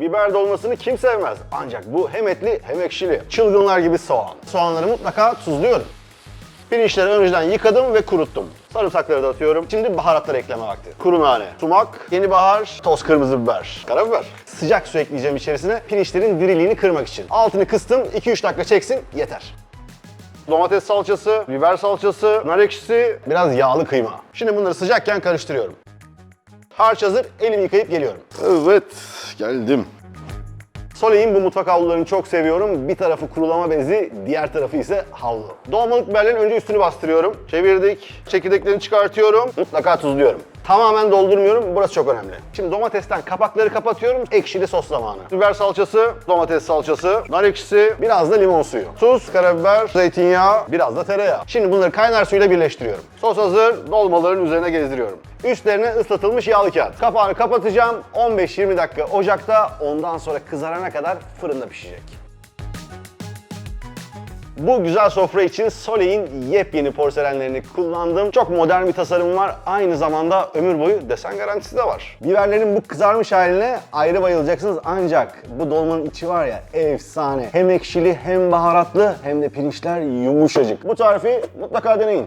Biber dolmasını kim sevmez? Ancak bu hem etli hem ekşili. Çılgınlar gibi soğan. Soğanları mutlaka tuzluyorum. Pirinçleri önceden yıkadım ve kuruttum. Sarımsakları da atıyorum. Şimdi baharatlar ekleme vakti. Kuru nane, sumak, yeni bahar, toz kırmızı biber, karabiber. Sıcak su ekleyeceğim içerisine pirinçlerin diriliğini kırmak için. Altını kıstım, 2-3 dakika çeksin, yeter. Domates salçası, biber salçası, nar ekşisi, biraz yağlı kıyma. Şimdi bunları sıcakken karıştırıyorum. Harç hazır, elimi yıkayıp geliyorum. Evet, geldim. Soleil'in bu mutfak havlularını çok seviyorum. Bir tarafı kurulama bezi, diğer tarafı ise havlu. Dolmalık biberlerin önce üstünü bastırıyorum. Çevirdik. Çekirdeklerini çıkartıyorum. Mutlaka tuzluyorum. Tamamen doldurmuyorum. Burası çok önemli. Şimdi domatesten kapakları kapatıyorum. Ekşili sos zamanı. Biber salçası, domates salçası, nar ekşisi, biraz da limon suyu. Tuz, karabiber, zeytinyağı, biraz da tereyağı. Şimdi bunları kaynar suyla birleştiriyorum. Sos hazır. Dolmaların üzerine gezdiriyorum. Üstlerine ıslatılmış yağlı kağıt. Kapağını kapatacağım. 15-20 dakika ocakta. Ondan sonra kızarana kadar fırında pişecek. Bu güzel sofra için Soleil'in yepyeni porselenlerini kullandım. Çok modern bir tasarım var. Aynı zamanda ömür boyu desen garantisi de var. Biberlerin bu kızarmış haline ayrı bayılacaksınız ancak bu dolmanın içi var ya efsane. Hem ekşili hem baharatlı hem de pirinçler yumuşacık. Bu tarifi mutlaka deneyin.